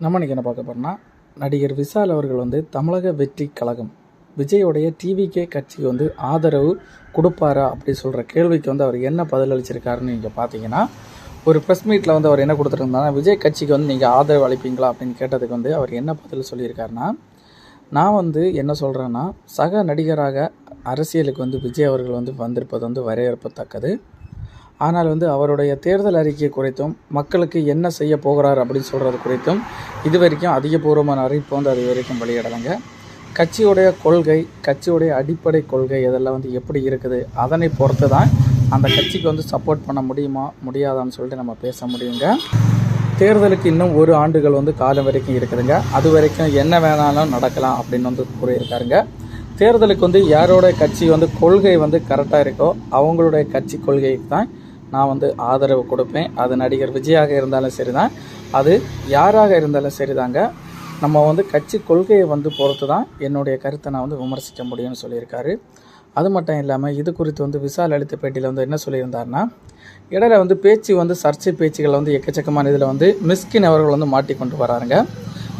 நம்ம இன்றைக்கி என்ன பார்க்க போகிறோம்னா நடிகர் விஷால் அவர்கள் வந்து தமிழக வெற்றி கழகம் விஜயோடைய டிவிகே கட்சிக்கு வந்து ஆதரவு கொடுப்பாரா அப்படி சொல்கிற கேள்விக்கு வந்து அவர் என்ன பதிலளிச்சிருக்காருன்னு நீங்கள் பார்த்தீங்கன்னா ஒரு ப்ரெஸ் மீட்டில் வந்து அவர் என்ன கொடுத்துருந்தாங்கன்னா விஜய் கட்சிக்கு வந்து நீங்கள் ஆதரவு அளிப்பீங்களா அப்படின்னு கேட்டதுக்கு வந்து அவர் என்ன பதில் சொல்லியிருக்காருன்னா நான் வந்து என்ன சொல்கிறேன்னா சக நடிகராக அரசியலுக்கு வந்து விஜய் அவர்கள் வந்து வந்திருப்பது வந்து வரவேற்பத்தக்கது ஆனால் வந்து அவருடைய தேர்தல் அறிக்கை குறித்தும் மக்களுக்கு என்ன செய்ய போகிறார் அப்படின்னு சொல்கிறது குறித்தும் இது வரைக்கும் அதிகபூர்வமான அறிவிப்பு வந்து அது வரைக்கும் வெளியிடலைங்க. கட்சியுடைய கொள்கை கட்சியுடைய அடிப்படை கொள்கை இதெல்லாம் வந்து எப்படி இருக்குது அதனை பொறுத்து தான் அந்த கட்சிக்கு வந்து சப்போர்ட் பண்ண முடியுமா முடியாதான்னு சொல்லிட்டு நம்ம பேச முடியுங்க. தேர்தலுக்கு இன்னும் ஒரு ஆண்டுகள் வந்து காலம் வரைக்கும் இருக்குதுங்க. அது வரைக்கும் என்ன வேணாலும் நடக்கலாம் அப்படின்னு வந்து கூறியிருக்காருங்க. தேர்தலுக்கு வந்து யாரோட கட்சி வந்து கொள்கை வந்து கரெக்டாக இருக்கோ அவங்களுடைய கட்சி கொள்கைக்கு தான் நான் வந்து ஆதரவு கொடுப்பேன். அது நடிகர் விஜயாக இருந்தாலும் சரி தான் அது யாராக இருந்தாலும் சரிதாங்க. நம்ம வந்து கட்சி கொள்கையை வந்து பொறுத்து தான் என்னுடைய கருத்தை நான் வந்து விமர்சிக்க முடியும்னு சொல்லியிருக்காரு. அது மட்டும் இல்லாமல் இது குறித்து வந்து விசால் அளித்த பேட்டியில் வந்து என்ன சொல்லியிருந்தாருன்னா இடையில வந்து பேச்சு வந்து சர்ச்சை பேச்சுகள் வந்து எக்கச்சக்கமான இதில் வந்து மிஸ்கின் அவர்கள் வந்து மாட்டிக்கொண்டு வராருங்க.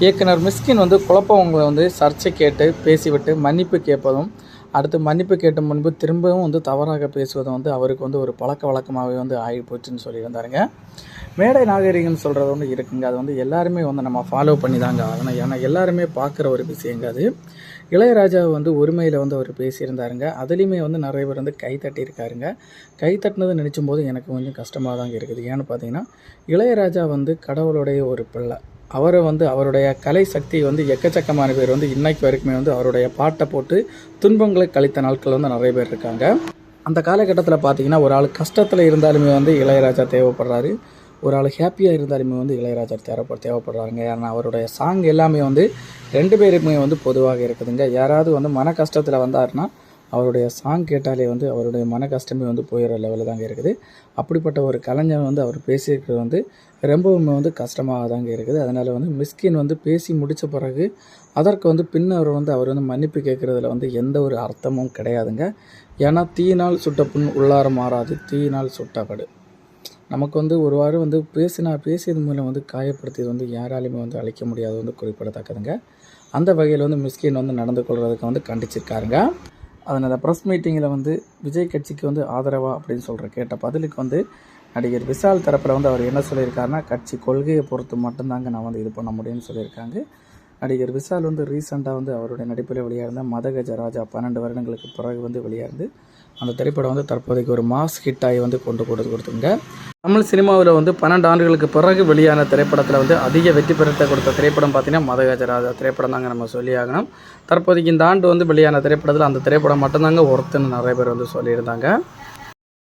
இயக்குனர் மிஸ்கின் வந்து குழப்பவங்களை வந்து சர்ச்சை கேட்டு பேசிவிட்டு மன்னிப்பு கேட்பதும் அடுத்து மன்னிப்பு கேட்ட முன்பு திரும்பவும் வந்து தவறாக பேசுவதும் வந்து அவருக்கு வந்து ஒரு பழக்க வழக்கமாகவே வந்து ஆகி போச்சுன்னு சொல்லியிருந்தாருங்க. மேடை நாகரிகம்னு சொல்கிறது வந்து இருக்குங்க. அது வந்து எல்லாருமே வந்து நம்ம ஃபாலோ பண்ணி தாங்க ஆகணும். ஏன்னா எல்லாருமே பார்க்குற ஒரு விஷயங்க அது. இளையராஜா வந்து உரிமையில் வந்து அவர் பேசியிருந்தாருங்க. அதுலேயுமே வந்து நிறைய பேர் வந்து கை தட்டியிருக்காருங்க. கை தட்டினது நினச்சும் போது எனக்கு கொஞ்சம் கஷ்டமாக தாங்க இருக்குது. ஏன்னு பார்த்தீங்கன்னா இளையராஜா வந்து கடவுளுடைய ஒரு பிள்ளை. அவரை வந்து அவருடைய கலை சக்தி வந்து எக்கச்சக்கமான பேர் வந்து இன்னைக்கு வரைக்குமே வந்து அவருடைய பாட்டை போட்டு துன்பங்களை கழித்த நாட்கள் வந்து நிறைய பேர் இருக்காங்க. அந்த காலகட்டத்தில் பார்த்தீங்கன்னா ஒரு ஆள் கஷ்டத்தில் இருந்தாலுமே வந்து இளையராஜா தேவைப்படுறாரு. ஒரு ஆள் ஹாப்பியாக இருந்தாலுமே வந்து இளையராஜா தேவைப்பட தேவைப்படுறாருங்க. ஏன்னா அவருடைய சாங் எல்லாமே வந்து ரெண்டு பேருக்குமே வந்து பொதுவாக இருக்குதுங்க. யாராவது வந்து மன கஷ்டத்தில் வந்தாருன்னா அவருடைய சாங் கேட்டாலே வந்து அவருடைய மன கஷ்டமே வந்து போயிடுற லெவலில் தாங்க இருக்குது. அப்படிப்பட்ட ஒரு கலைஞர் வந்து அவர் பேசியிருக்கிறது வந்து ரொம்பவுமே வந்து கஷ்டமாக தாங்க இருக்குது. அதனால் வந்து மிஸ்கின் வந்து பேசி முடித்த பிறகு அதற்கு வந்து பின்னர் வந்து அவர் வந்து மன்னிப்பு கேட்குறதுல வந்து எந்த ஒரு அர்த்தமும் கிடையாதுங்க. ஏன்னா தீயினால் சுட்ட புண் உள்ளார மாறாது தீயினால் சுட்டபடு நமக்கு வந்து ஒரு வாரம் வந்து பேசினா பேசியது மூலம் வந்து காயப்படுத்தியது வந்து யாராலையுமே வந்து அழிக்க முடியாது வந்து குறிப்பிடத்தக்கதுங்க. அந்த வகையில் வந்து மிஸ்கின் வந்து நடந்து கொள்வதற்கு வந்து கண்டிச்சிருக்காருங்க. அதனால் ப்ரெஸ் மீட்டிங்கில் வந்து விஜய் கட்சிக்கு வந்து ஆதரவா அப்படின்னு சொல்கிற கேட்ட பதிலுக்கு வந்து நடிகர் விஷால் தரப்பில் வந்து அவர் என்ன சொல்லியிருக்காருன்னா கட்சி கொள்கையை பொறுத்து மட்டும்தாங்க நான் வந்து இது பண்ண முடியும்னு சொல்லியிருக்காங்க. நடிகர் விஷால் வந்து ரீசெண்டாக வந்து அவருடைய நடிப்பில் வெளியாயிருந்த மதகஜ ராஜா பன்னெண்டு வருடங்களுக்கு பிறகு வந்து வெளியாயிருந்து அந்த திரைப்படம் வந்து தற்போதைக்கு ஒரு மாஸ் ஹிட்டாகி வந்து கொண்டு கொடுத்து கொடுத்துங்க. தமிழ் சினிமாவில் வந்து பன்னெண்டு ஆண்டுகளுக்கு பிறகு வெளியான திரைப்படத்தில் வந்து அதிக வெற்றி பெறத்தை கொடுத்த திரைப்படம் பார்த்தீங்கன்னா மதகஜ ராஜா திரைப்படம் தாங்க நம்ம சொல்லி ஆகணும். தற்போதைக்கு இந்த ஆண்டு வந்து வெளியான திரைப்படத்தில் அந்த திரைப்படம் மட்டும்தாங்க ஒருத்தன்னு நிறைய பேர் வந்து சொல்லியிருந்தாங்க.